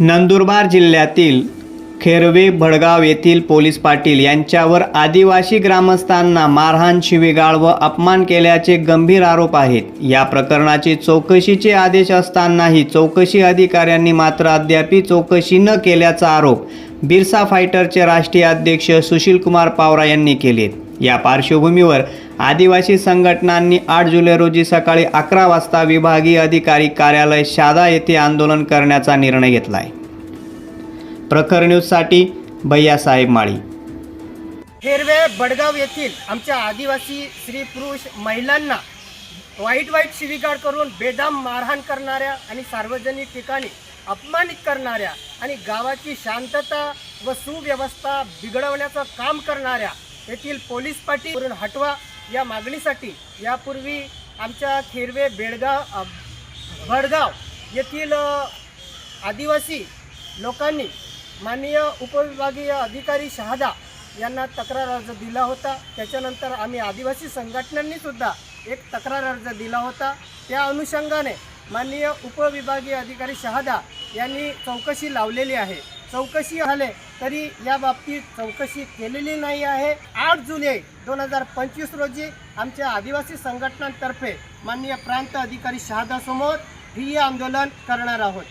नंदुरबार जिल्ह्यातील खेरवे भडगाव येथील पोलीस पाटील यांच्यावर आदिवासी ग्रामस्थांना मारहाण शिवीगाळ व अपमान केल्याचे गंभीर आरोप आहेत. या प्रकरणाची चौकशीचे आदेश असतानाही चौकशी अधिकाऱ्यांनी मात्र अद्यापी चौकशी न केल्याचा आरोप बिरसा फायटरचे राष्ट्रीय अध्यक्ष सुशीलकुमार पावरा यांनी केलेत. या पार्श्वभूमीवर आदिवासी संघटनांनी आठ जुलै रोजी सकाळी अकरा वाजता विभागीय अधिकारी कार्यालय शादा येथे आंदोलन करण्याचा निर्णय घेतला आहे प्रखर न्यूजसाठी भैयासाहेब माळी. हेरवे बडगाव येथील आमच्या आदिवासी स्त्री पुरुष महिलांना वाईट वाईट शिवीगाळ करून बेदाम मारहाण करणाऱ्या आणि सार्वजनिक ठिकाणी अपमानित करणाऱ्या आणि गावाची शांतता व सुव्यवस्था बिघडवण्याचं काम करणाऱ्या येथील पोलीस पाटील वरून हटवा या मागणीसाठी यापूर्वी आमच्या खेरवे बेळगाव भडगाव येथील आदिवासी लोकांनी माननीय उपविभागीय अधिकारी शहादा यांना तक्रार अर्ज दिला होता. त्याच्यानंतर आम्ही आदिवासी संघटनांनीसुद्धा एक तक्रार अर्ज दिला होता. त्या अनुषंगाने माननीय उपविभागीय अधिकारी शहादा यांनी चौकशी लावलेली आहे. चौकशी झाले तरी या बाबतीत चौकशी केलेली नाही आहे. आठ जुलै दोन हजार पंचवीस रोजी आमच्या आदिवासी संघटनांतर्फे माननीय प्रांत अधिकारी शहादासमोर ही आंदोलन करणार आहोत.